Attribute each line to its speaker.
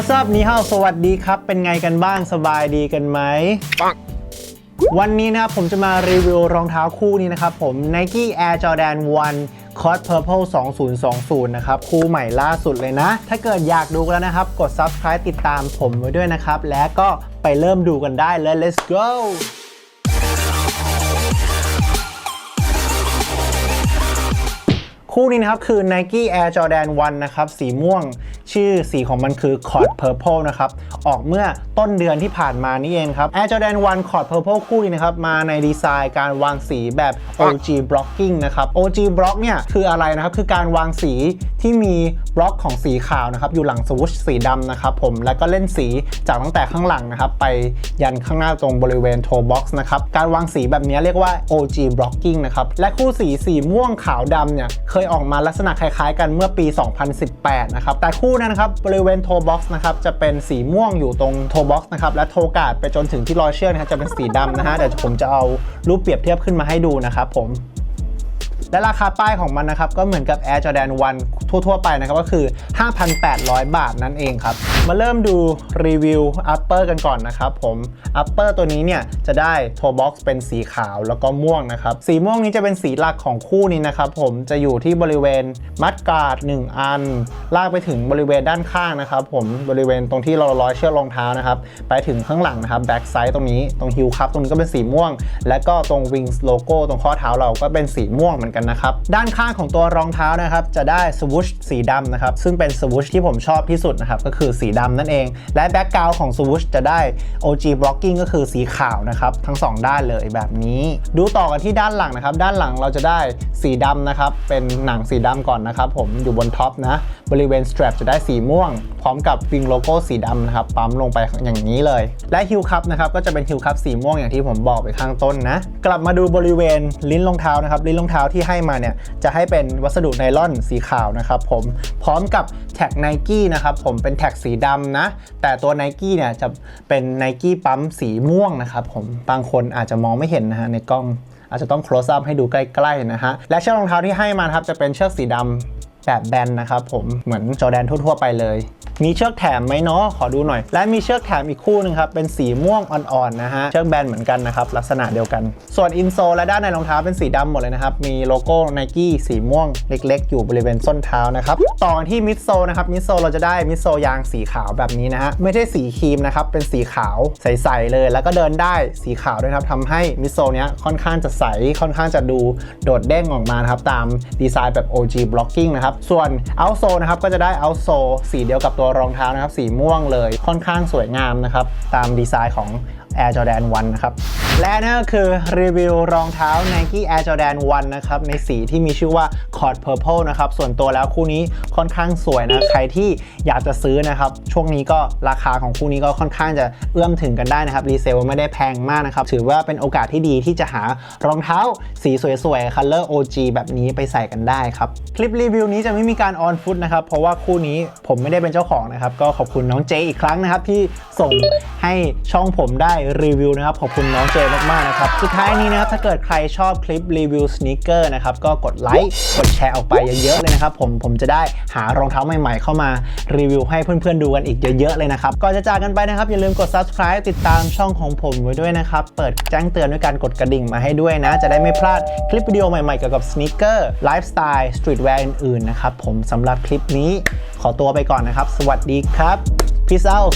Speaker 1: What's up นี่ฮาวสวัสดีครับ เป็นไงกันบ้างสบายดีกันไหมวันนี้นะครับผมจะมารีวิวรองเท้าคู่นี้นะครับผม Nike Air Jordan 1 Cos Purple 2020 นะครับ คู่ใหม่ล่าสุดเลยนะ ถ้าเกิดอยากดูแล้วนะครับ กด Subscribe ติดตามผมไว้ด้วยนะครับ และก็ไปเริ่มดูกันได้เลย let's go คู่นี้นะครับคือ Nike Air Jordan 1นะครับสีม่วงชื่อสีของมันคือ Cord Purple นะครับออกเมื่อต้นเดือนที่ผ่านมานี่เองครับ Air Jordan 1 Cord Purple คู่นี้นะครับมาในดีไซน์การวางสีแบบ OG Blocking นะครับ OG Block เนี่ยคืออะไรนะครับคือการวางสีที่มีบล็อกของสีขาวนะครับอยู่หลังสวูชสีดำนะครับผมแล้วก็เล่นสีจากตั้งแต่ข้างหลังนะครับไปยันข้างหน้าตรงบริเวณ toe box นะครับการวางสีแบบนี้เรียกว่า OG Blocking นะครับและคู่สีสีม่วงขาวดำเนี่ยเคยออกมาลักษณะคล้ายๆ กันเมื่อปี 2018 นะครับ แต่คู่นั้นนะครับบริเวณโทบ็อกซ์นะครับจะเป็นสีม่วงอยู่ตรงโทบ็อกซ์นะครับและโทกาดไปจนถึงที่รอยเชือกนะครับจะเป็นสีดำนะฮะเดี๋ยวผมจะเอารูปเปรียบเทียบขึ้นมาให้ดูนะครับผมและราคาป้ายของมันนะครับ ก็เหมือนกับ Air Jordan 1 ทั่วๆไปนะครับก็คือ 5,800 บาทนั่นเองครับ มาเริ่มดูรีวิว Upper กันก่อนนะครับผม Upper ตัวนี้เนี่ยจะได้ Toe Box เป็นสีขาวแล้วก็ม่วงนะครับ สีม่วงนี้จะเป็นสีหลักของคู่นี้นะครับผมจะอยู่ที่บริเวณมัดการ์ด1อัน ลากไปถึงบริเวณด้านข้างนะครับผมบริเวณตรงที่เราร้อยเชือกรองเท้านะครับไปถึงข้างหลังนะครับแบ็กไซด์ตรงนี้ตรงฮิลคัพตรงนี้ก็เป็นสีม่วง และก็ตรงวิงส์โลโก้ตรงข้อเท้าเราก็เป็นสีม่วงเหมือนกันนะครับด้านข้างของตัวรองเท้านะครับจะได้สวููชสีดำนะครับ ซึ่งเป็นสวูชที่ผมชอบที่สุดนะครับ ก็คือสีดำนั่นเอง และแบ็กกราวของสวูชจะได้ OG blocking ก็คือสีขาวนะครับ ทั้ง 2 ด้านเลยแบบนี้ ดูต่อกันที่ด้านหลังนะครับ ด้านหลังเราจะได้สีดำนะครับ เป็นหนังสีดำก่อนนะครับ ผมอยู่บนท็อปนะ บริเวณ strap จะได้สีม่วง พร้อมกับวิงโลโก้สีดำนะครับ ปั๊มลงไปอย่างนี้เลย และฮิลคัพนะครับก็จะเป็นฮิลคัพสีม่วงอย่างที่ผมบอกไปข้างต้นนะ กลับมาดูบริเวณลิ้นรองเท้านะครับ ลิ้นรองเท้าที่ให้มาเนี่ยจะให้เป็นวัสดุไนลอนสีขาวนะครับผมพร้อมกับแท็ก n นกี้นะครับผมเป็นแท็กสีดำนะ แต่ตัว n นกี้เนี่ยจะเป็น n นกี้ปั๊มสีม่วงนะครับผมบางคนอาจจะมองไม่เห็นนะฮะในกล้องอาจจะต้อง close up ให้ดูใกล้ๆนะฮะและเชือกรองเท้าที่ให้มาครับจะเป็นเชือกสีดำแบบแบนนะครับผมเหมือนจอแดนทั่วๆไปเลย มีเชือกแถมไหมเนาะขอดูหน่อย และมีเชือกแถมอีกคู่หนึงครับเป็นสีม่วงอ่อนๆนะฮะเชือกแบนเหมือนกันนะครับลักษณะเดียวกัน ส่วนอินโซและด้านในรองเท้าเป็นสีดำหมดเลยนะครับมีโลโก้ n นกี้สีม่วงเล็ก ๆ อยู่บริเวณส้นเท้านะครับต่อที่มิดโซนะครับมิดโซเราจะได้มิดโซยางสีขาวแบบนี้นะฮะไม่ใช่สีครีมนะครับเป็นสีขาวใสๆเลย แล้วก็เดินได้สีขาวด้วยครับทำให้มิดโซเนี้ยค่อนข้างจะใสค่อนข้างจะดูโดดเด้งออกมานะครับตามดีไซน์แบบ OG blocking นะครับส่วนเอาโซนะครับก็จะได้เอาโซสีเดียวกับตัวรองเท้านะครับสีม่วงเลยค่อนข้างสวยงามนะครับตามดีไซน์ของ Air Jordan 1 นะครับ และนั่นก็คือรีวิวรองเท้า Nike Air Jordan 1 นะครับ ในสีที่มีชื่อว่า Cord Purple นะครับ ส่วนตัวแล้วคู่นี้ค่อนข้างสวยนะ ใครที่อยากจะซื้อนะครับ ช่วงนี้ก็ราคาของคู่นี้ก็ค่อนข้างจะเอื้อมถึงกันได้นะครับ รีเซลไม่ได้แพงมากนะครับ ถือว่าเป็นโอกาสที่ดีที่จะหารองเท้าสีสวยๆ Color OG แบบนี้ไปใส่กันได้ครับ คลิปรีวิวนี้จะไม่มีการออนฟุตนะครับ เพราะว่าคู่นี้ผมไม่ได้เป็นเจ้าของนะครับ ก็ขอบคุณน้องเจอีกครั้งนะครับที่ส่งให้ช่องผมได้รีวิวนะครับ ขอบคุณน้องเจมากๆนะครับ สุดท้ายนี้นะครับ ถ้าเกิดใครชอบคลิปรีวิวสเนคเกอร์นะครับ ก็กดไลค์กดแชร์ออกไปเยอะๆเลยนะครับ ผมผมจะได้หารองเท้าใหม่ๆ เข้ามารีวิวให้เพื่อนๆดูกันอีกเยอะๆเลยนะครับก่อนจะจากกันไปนะครับ อย่าลืมกด subscribe ติดตามช่องของผมไว้ด้วยนะครับ เปิดแจ้งเตือนด้วยการกดกระดิ่งมาให้ด้วยนะ จะได้ไม่พลาดคลิปวิดีโอใหม่ๆเกี่ยวกับสเนคเกอร์ไลฟ์สไตล์สตรีทแวร์อื่นๆนะครับผมสำหรับคลิปนี้ขอตัวไปก่อนนะครับ สวัสดีครับ peace out